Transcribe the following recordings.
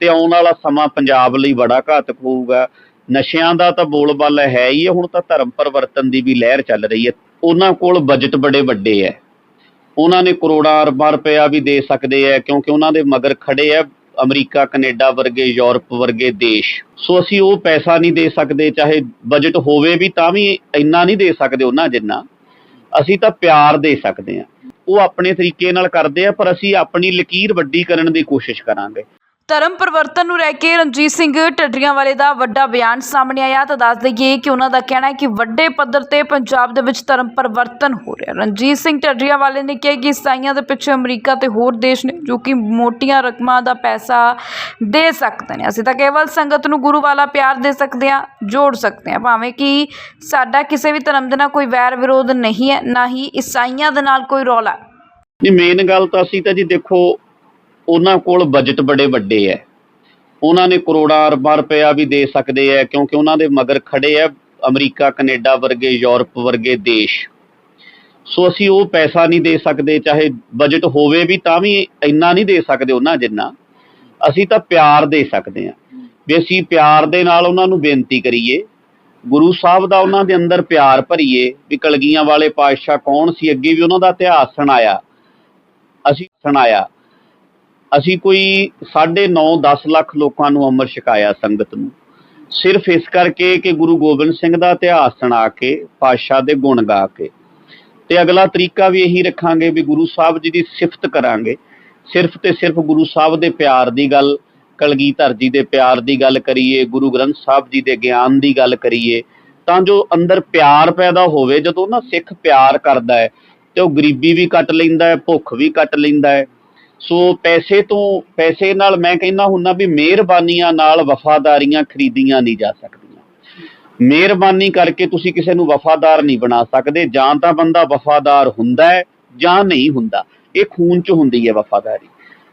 ਤੇ ਆਉਣ ਵਾਲਾ ਸਮਾਂ ਪੰਜਾਬ ਲਈ ਬੜਾ ਘਾਤਕ ਹੋਊਗਾ। ਨਸ਼ਿਆਂ ਦਾ ਤਾਂ ਬੋਲਬਾਲ ਹੈ ਹੀ ਹੈ, ਹੁਣ ਤਾਂ ਧਰਮ ਪਰਿਵਰਤਨ ਦੀ ਵੀ ਲਹਿਰ ਚੱਲ ਰਹੀ ਹੈ। ਉਹਨਾਂ ਕੋਲ ਬਜਟ ਬੜੇ ਵੱਡੇ ਹੈ। ਉਹਨਾਂ ਨੇ ਕਰੋੜਾਂ ਅਰਬਾਂ ਰੁਪਇਆ ਵੀ ਦੇ ਸਕਦੇ ਹੈ, ਕਿਉਂਕਿ ਉਹਨਾਂ ਦੇ ਮਗਰ ਖੜੇ ਹੈ ਅਮਰੀਕਾ, ਕੈਨੇਡਾ ਵਰਗੇ, ਯੂਰਪ ਵਰਗੇ ਦੇਸ਼। ਸੋ ਅਸੀਂ ਉਹ ਪੈਸਾ ਨਹੀਂ ਦੇ ਸਕਦੇ, ਚਾਹੇ ਬਜਟ ਹੋਵੇ ਵੀ ਤਾਂ ਵੀ ਇੰਨਾ ਨਹੀਂ ਦੇ ਸਕਦੇ ਉਹਨਾਂ ਜਿੰਨਾ। ਅਸੀਂ ਤਾਂ ਪਿਆਰ ਦੇ ਸਕਦੇ ਹਾਂ। ਉਹ ਆਪਣੇ ਤਰੀਕੇ ਨਾਲ ਕਰਦੇ ਆ, ਪਰ ਅਸੀਂ ਆਪਣੀ ਲਕੀਰ ਵੱਡੀ ਕਰਨ ਦੀ ਕੋਸ਼ਿਸ਼ ਕਰਾਂਗੇ। ਧਰਮ ਪਰਿਵਰਤਨ ਨੂੰ ਲੈ ਕੇ ਰਣਜੀਤ ਸਿੰਘ ਟੱਡਰੀਆਂ ਵਾਲੇ ਦਾ ਵੱਡਾ ਬਿਆਨ ਸਾਹਮਣੇ ਆਇਆ ਤਾਂ ਦੱਸ ਦਈਏ ਕਿ ਉਹਨਾਂ ਦਾ ਕਹਿਣਾ ਹੈ ਕਿ ਵੱਡੇ ਪੱਧਰ ਤੇ ਪੰਜਾਬ ਦੇ ਵਿੱਚ ਧਰਮ ਪਰਿਵਰਤਨ ਹੋ ਰਿਹਾ ਰਣਜੀਤ ਸਿੰਘ ਟੱਡਰੀਆਂ ਵਾਲੇ ਨੇ ਕਿਹਾ ਕਿ ਇਸਾਈਆਂ ਦੇ ਪਿੱਛੇ ਅਮਰੀਕਾ ਤੇ ਹੋਰ ਦੇਸ਼ ਨੇ ਜੋ ਕਿ ਮੋਟੀਆਂ ਰਕਮਾਂ ਦਾ ਪੈਸਾ ਦੇ ਸਕਦੇ ਨੇ। ਅਸੀਂ ਤਾਂ ਕੇਵਲ ਸੰਗਤ ਨੂੰ ਗੁਰੂ ਵਾਲਾ ਪਿਆਰ ਦੇ ਸਕਦੇ ਹਾਂ, ਜੋੜ ਸਕਦੇ ਹਾਂ। ਭਾਵੇਂ ਕਿ ਸਾਡਾ ਕਿਸੇ ਵੀ ਧਰਮ ਦੇ ਨਾਲ ਕੋਈ ਵੈਰ ਵਿਰੋਧ ਨਹੀਂ ਹੈ, ਨਾ ਹੀ ਇਸਾਈਆਂ ਦੇ ਨਾਲ ਕੋਈ ਰੌਲਾ ਨਹੀਂ ਮੇਨ ਗੱਲ ਤਾਂ ਅਸੀਂ ਤਾਂ ਜੀ ਦੇਖੋ ਉਹਨਾਂ ਕੋਲ ਬਜਟ ਬੜੇ ਵੱਡੇ ਹੈ ਉਹਨਾਂ ਨੇ ਕਰੋੜਾਂ ਅਰਬਾਂ ਰੁਪਇਆ ਵੀ ਦੇ ਸਕਦੇ ਹੈ ਕਿਉਂਕਿ ਉਹਨਾਂ ਦੇ ਮਗਰ ਖੜੇ ਹੈ ਅਮਰੀਕਾ, ਕੈਨੇਡਾ ਵਰਗੇ, ਯੂਰਪ ਵਰਗੇ ਦੇਸ਼। ਸੋ ਅਸੀਂ ਉਹ ਪੈਸਾ ਨਹੀਂ ਦੇ ਸਕਦੇ, ਚਾਹੇ ਬਜਟ ਹੋਵੇ ਵੀ ਤਾਂ ਵੀ ਇੰਨਾ ਨਹੀਂ ਦੇ ਸਕਦੇ ਉਹਨਾਂ ਜਿੰਨਾ। ਅਸੀਂ ਤਾਂ ਪਿਆਰ ਦੇ ਸਕਦੇ ਹਾਂ। ਵੀ ਅਸੀਂ ਪਿਆਰ ਦੇ ਨਾਲ ਉਹਨਾਂ ਨੂੰ ਬੇਨਤੀ ਕਰੀਏ। ਗੁਰੂ ਸਾਹਿਬ ਦਾ ਉਹਨਾਂ ਦੇ ਅੰਦਰ ਪਿਆਰ ਭਰੀਏ ਵੀ ਕਲਗੀਆਂ ਵਾਲੇ ਪਾਤਸ਼ਾਹ ਕੌਣ ਸੀ, ਅੱਗੇ ਵੀ ਉਹਨਾਂ ਦਾ ਇਤਿਹਾਸ ਸੁਣਾਇਆ। ਅਸੀਂ ਸੁਣਾਇਆ। ਅਸੀਂ ਕੋਈ 9.5 10 ਲੱਖ ਲੋਕਾਂ ਨੂੰ ਅਮਰ ਛਕਾਇਆ ਸੰਗਤ ਨੂੰ। ਸਿਰਫ ਇਸ ਕਰਕੇ ਕਿ ਗੁਰੂ ਗੋਬਿੰਦ ਸਿੰਘ ਦਾ ਇਤਿਹਾਸ ਸੁਣਾ ਕੇ, ਪਾਤਸ਼ਾਹ ਦੇ ਗੁਣ ਗਾ ਕੇ। ਤੇ ਅਗਲਾ ਤਰੀਕਾ ਵੀ ਇਹੀ ਰੱਖਾਂਗੇ ਵੀ ਗੁਰੂ ਸਾਹਿਬ ਜੀ ਦੀ ਸਿਫਤ ਕਰਾਂਗੇ। ਸਿਰਫ ਤੇ ਸਿਰਫ ਗੁਰੂ ਸਾਹਿਬ ਦੇ ਪਿਆਰ ਦੀ ਗੱਲ, ਕਲਗੀਧਰ ਜੀ ਦੇ ਪਿਆਰ ਦੀ ਗੱਲ ਕਰੀਏ, ਗੁਰੂ ਗ੍ਰੰਥ ਸਾਹਿਬ ਜੀ ਦੇ ਗਿਆਨ ਦੀ ਗੱਲ ਕਰੀਏ, ਤਾਂ ਜੋ ਅੰਦਰ ਪਿਆਰ ਪੈਦਾ ਹੋਵੇ, ਜਦੋਂ ਨਾ ਸਿੱਖ ਪਿਆਰ ਕਰਦਾ ਹੈ, ਤੇ ਉਹ ਗਰੀਬੀ ਵੀ ਕੱਟ ਲੈਂਦਾ ਹੈ, ਭੁੱਖ ਵੀ ਕੱਟ ਲੈਂਦਾ ਹੈ ਸੋ ਪੈਸੇ ਤੋਂ, ਪੈਸੇ ਨਾਲ ਮੈਂ ਕਹਿੰਦਾ ਹੁੰਦਾ ਵੀ ਮਿਹਰਬਾਨੀਆਂ ਨਾਲ ਵਫਾਦਾਰੀਆਂ ਖਰੀਦੀਆਂ ਨਹੀਂ ਜਾ ਸਕਦੀਆਂ। ਮਿਹਰਬਾਨੀ ਕਰਕੇ ਤੁਸੀਂ ਕਿਸੇ ਨੂੰ ਵਫਾਦਾਰ ਨਹੀਂ ਬਣਾ ਸਕਦੇ। ਜਾਂ ਤਾਂ ਬੰਦਾ ਵਫਾਦਾਰ ਹੁੰਦਾ ਹੈ ਜਾਂ ਨਹੀਂ ਹੁੰਦਾ। ਇਹ ਖੂਨ 'ਚ ਹੁੰਦੀ ਹੈ ਵਫਾਦਾਰੀ।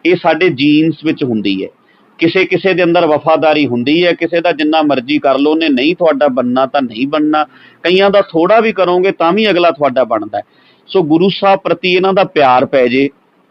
ਇਹ ਸਾਡੇ ਜੀਨਸ ਵਿੱਚ ਹੁੰਦੀ ਹੈ। ਕਿਸੇ ਕਿਸੇ ਦੇ ਅੰਦਰ ਵਫਾਦਾਰੀ ਹੁੰਦੀ ਹੈ। ਕਿਸੇ ਦਾ ਜਿੰਨਾ ਮਰਜ਼ੀ ਕਰ ਲਓ, ਉਹਨੇ ਨਹੀਂ ਤੁਹਾਡਾ ਬੰਨਾ ਤਾਂ ਨਹੀਂ ਬੰਨਾ ਕਈਆਂ ਦਾ ਥੋੜਾ ਵੀ ਕਰੋਗੇ ਤਾਂ ਵੀ ਅਗਲਾ ਤੁਹਾਡਾ ਬਣਦਾ ਸੋ ਗੁਰੂ ਸਾਹਿਬ ਪ੍ਰਤੀ ਇਹਨਾਂ ਦਾ ਪਿਆਰ ਪੈ ਜੇ।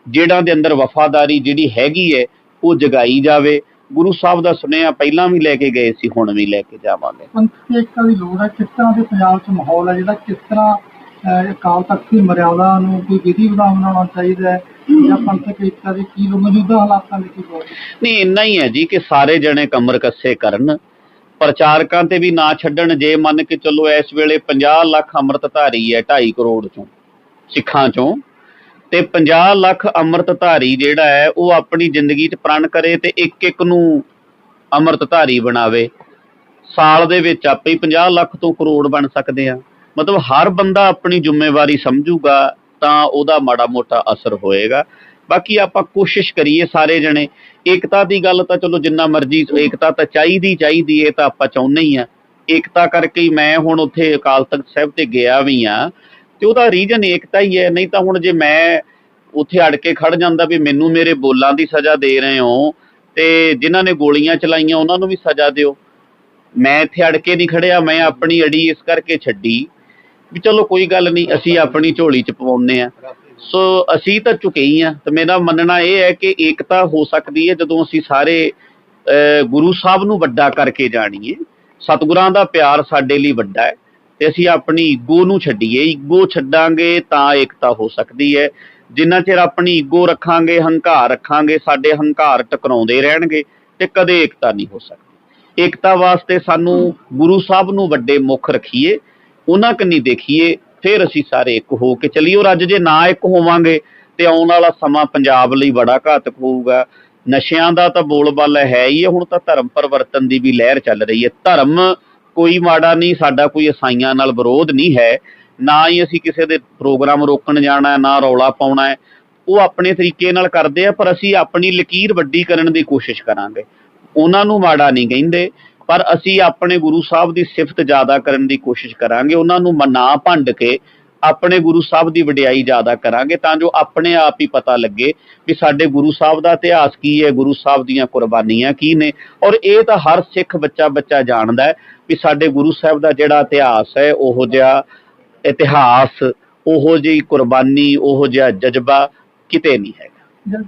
ਜਿਹੜਾ ਦੇ ਅੰਦਰ ਵਫਾਦਾਰੀ ਜਿਹੜੀ ਹੈਗੀ ਹੈ ਉਹ ਜਗਾਈ ਜਾਵੇ। ਗੁਰੂ ਸਾਹਿਬ ਦਾ ਸੁਨੇਹਾ ਪਹਿਲਾਂ ਵੀ ਲੈ ਕੇ ਗਏ ਸੀ ਹੁਣ ਵੀ ਲੈ ਕੇ ਜਾਵਾਂਗੇ। ਪੰਥੀ ਏਕਤਾ ਦੀ ਲੋੜ ਹੈ ਕਿਸ ਤਰ੍ਹਾਂ ਦੇ ਪੰਜਾਬ 'ਚ ਮਾਹੌਲ ਹੈ ਜਿਹੜਾ ਕਿਸ ਤਰ੍ਹਾਂ ਅਹ, ਅਕਾਲ ਤਖਤ ਦੀ ਮਰਿਆਦਾ ਨੂੰ ਕੋਈ ਵਿਧੀ ਵਿਧਾਨ ਬਣਾਉਣਾ ਚਾਹੀਦਾ ਹੈ? ਜਾਂ ਪੰਥਕ ਏਕਤਾ ਦੇ ਕੀ ਲੋ ਮੌਜੂਦਾ ਹਾਲਾਤਾਂ ਦੇ ਕੀ ਲੋੜ ਹੈ ਨਹੀਂ ਇੰਨਾ ਹੀ ਹੈ ਜੀ ਕਿ ਸਾਰੇ ਜਣੇ ਕਮਰ ਕੱਸੇ ਕਰਨ। ਪ੍ਰਚਾਰਕਾਂ ਤੇ ਵੀ ਨਾ ਛੱਡਣ ਜੇ ਮੰਨ ਕੇ ਚੱਲੋ ਇਸ ਵੇਲੇ 50 ਲੱਖ ਅੰਮ੍ਰਿਤਧਾਰੀ ਹੈ 2.5 ਕਰੋੜ ਚੋਂ ਸਿੱਖਾਂ ਚੋਂ। ਤੇ 50 ਲੱਖ ਅੰਮ੍ਰਿਤਧਾਰੀ ਜਿਹੜਾ ਹੈ, ਉਹ ਆਪਣੀ ਜ਼ਿੰਦਗੀ 'ਚ ਪ੍ਰਣ ਕਰੇ ਤੇ ਇੱਕ ਇੱਕ ਨੂੰ ਅੰਮ੍ਰਿਤਧਾਰੀ ਬਣਾਵੇ। ਸਾਲ ਦੇ ਵਿੱਚ ਆਪੇ ਹੀ 50 ਲੱਖ ਤੋਂ ਕਰੋੜ ਬਣ ਸਕਦੇ ਆ। ਮਤਲਬ ਹਰ ਬੰਦਾ ਆਪਣੀ ਜ਼ਿੰਮੇਵਾਰੀ ਸਮਝੂਗਾ ਤਾਂ ਉਹਦਾ ਮਾੜਾ ਮੋਟਾ ਅਸਰ ਹੋਏਗਾ। ਬਾਕੀ ਆਪਾਂ ਕੋਸ਼ਿਸ਼ ਕਰੀਏ ਸਾਰੇ ਜਣੇ। ਏਕਤਾ ਦੀ ਗੱਲ ਤਾਂ ਚਲੋ ਜਿੰਨਾ ਮਰਜ਼ੀ, ਏਕਤਾ ਤਾਂ ਚਾਹੀਦੀ ਚਾਹੀਦੀ ਇਹ ਤਾਂ ਆਪਾਂ ਚਾਹੁੰਦੇ ਹੀ ਆ। ਏਕਤਾ ਕਰਕੇ ਮੈਂ ਹੁਣ ਉੱਥੇ ਅਕਾਲ ਤਖਤ ਸਾਹਿਬ ਤੇ ਗਿਆ ਵੀ ਆ। ਤੇ ਉਹਦਾ ਰੀਜਨ ਏਕਤਾ ਹੀ ਹੈ ਨਹੀਂ ਤਾਂ ਹੁਣ ਜੇ ਮੈਂ ਉੱਥੇ ਅੜ ਕੇ ਖੜ ਜਾਂਦਾ ਵੀ ਮੈਨੂੰ ਮੇਰੇ ਬੋਲਾਂ ਦੀ ਸਜ਼ਾ ਦੇ ਰਹੇ ਹੋ ਤੇ ਜਿਨ੍ਹਾਂ ਨੇ ਗੋਲੀਆਂ ਚਲਾਈਆਂ ਉਹਨਾਂ ਨੂੰ ਵੀ ਸਜ਼ਾ ਦਿਓ। ਮੈਂ ਇੱਥੇ ਅੜ ਕੇ ਨਹੀਂ ਖੜਿਆ ਮੈਂ ਆਪਣੀ ਅੜੀ ਇਸ ਕਰਕੇ ਛੱਡੀ ਵੀ ਚਲੋ ਕੋਈ ਗੱਲ ਨਹੀਂ ਅਸੀਂ ਆਪਣੀ ਝੋਲੀ ਚ ਪਵਾਉਂਦੇ ਆ ਸੋ ਅਸੀਂ ਤਾਂ ਝੁਕੇ ਹੀ ਆ ਤੇ ਮੇਰਾ ਮੰਨਣਾ ਇਹ ਹੈ ਕਿ ਏਕਤਾ ਹੋ ਸਕਦੀ ਹੈ ਜਦੋਂ ਅਸੀਂ ਸਾਰੇ ਅਹ, ਗੁਰੂ ਸਾਹਿਬ ਨੂੰ ਵੱਡਾ ਕਰਕੇ ਜਾਣੀਏ। ਸਤਿਗੁਰਾਂ ਦਾ ਪਿਆਰ ਸਾਡੇ ਲਈ ਵੱਡਾ ਹੈ। ਤੇ ਅਸੀਂ ਆਪਣੀ ਈਗੋ ਨੂੰ ਛੱਡੀਏ। ਈਗੋ ਛੱਡਾਂਗੇ ਤਾਂ ਏਕਤਾ ਹੋ ਸਕਦੀ ਹੈ। ਜਿੰਨਾ ਚਿਰ ਆਪਣੀ ਈਗੋ ਰੱਖਾਂਗੇ, ਹੰਕਾਰ ਰੱਖਾਂਗੇ, ਸਾਡੇ ਹੰਕਾਰ ਟਕਰਾਉਂਦੇ ਰਹਿਣਗੇ ਤੇ ਕਦੇ ਏਕਤਾ ਨਹੀਂ ਹੋ ਸਕਦੀ। ਏਕਤਾ ਵਾਸਤੇ ਸਾਨੂੰ ਗੁਰੂ ਸਾਹਿਬ ਨੂੰ ਵੱਡੇ ਮੁੱਖ ਰੱਖੀਏ, ਉਹਨਾਂ ਕੰਨੀ ਦੇਖੀਏ, ਫਿਰ ਅਸੀਂ ਸਾਰੇ ਇੱਕ ਹੋ ਕੇ ਚੱਲੀਏ। ਔਰ ਅੱਜ ਜੇ ਨਾ ਇੱਕ ਹੋਵਾਂਗੇ, ਤੇ ਆਉਣ ਵਾਲਾ ਸਮਾਂ ਪੰਜਾਬ ਲਈ ਬੜਾ ਘਾਤਕ ਹੋਊਗਾ। ਨਸ਼ਿਆਂ ਦਾ ਤਾਂ ਬੋਲਬਾਲਾ ਹੈ ਹੀ ਹੈ। ਹੁਣ ਤਾਂ ਧਰਮ ਪਰਿਵਰਤਨ ਦੀ ਵੀ ਲਹਿਰ ਚੱਲ ਰਹੀ ਹੈ। ਧਰਮ ਕੋਈ ਮਾੜਾ ਨਹੀਂ, ਸਾਡਾ ਕੋਈ ਈਸਾਈਆਂ ਨਾਲ ਵਿਰੋਧ ਨਹੀਂ ਹੈ। ਨਾ ਹੀ ਅਸੀਂ ਕਿਸੇ ਦੇ ਪ੍ਰੋਗਰਾਮ ਰੋਕਣ ਜਾਣਾ ਹੈ ਨਾ ਰੌਲਾ ਪਾਉਣਾ ਹੈ। ਉਹ ਆਪਣੇ ਤਰੀਕੇ ਨਾਲ ਕਰਦੇ ਆ, ਪਰ ਅਸੀਂ ਆਪਣੀ ਲਕੀਰ ਵੱਡੀ ਕਰਨ ਦੀ ਕੋਸ਼ਿਸ਼ ਕਰਾਂਗੇ। ਉਹਨਾਂ ਨੂੰ ਮਾੜਾ ਨਹੀਂ ਕਹਿੰਦੇ, ਪਰ ਅਸੀਂ ਆਪਣੇ ਗੁਰੂ ਸਾਹਿਬ ਦੀ ਸਿਫਤ ਜ਼ਿਆਦਾ ਕਰਨ ਦੀ ਕੋਸ਼ਿਸ਼ ਕਰਾਂਗੇ। ਉਹਨਾਂ ਨੂੰ ਮਨਾ ਭੰਡ ਕੇ ਆਪਣੇ ਗੁਰੂ ਸਾਹਿਬ ਦੀ ਵਡਿਆਈ ਜ਼ਿਆਦਾ ਕਰਾਂਗੇ ਤਾਂ ਜੋ ਆਪਣੇ ਆਪ ਹੀ ਪਤਾ ਲੱਗੇ ਵੀ ਸਾਡੇ ਗੁਰੂ ਸਾਹਿਬ ਦਾ ਇਤਿਹਾਸ ਕੀ ਹੈ, ਗੁਰੂ ਸਾਹਿਬ ਦੀਆਂ ਕੁਰਬਾਨੀਆਂ ਕੀ ਨੇ। ਔਰ ਇਹ ਤਾਂ ਹਰ ਸਿੱਖ ਬੱਚਾ ਬੱਚਾ ਜਾਣਦਾ ਹੈ ਵੀ ਸਾਡੇ ਗੁਰੂ ਸਾਹਿਬ ਦਾ ਜਿਹੜਾ ਇਤਿਹਾਸ ਹੈ, ਉਹੋ ਜਿਹਾ ਇਤਿਹਾਸ, ਉਹੋ ਜਿਹੀ ਕੁਰਬਾਨੀ, ਉਹੋ ਜਿਹਾ ਜਜ਼ਬਾ ਕਿਤੇ ਨਹੀਂ ਹੈਗਾ।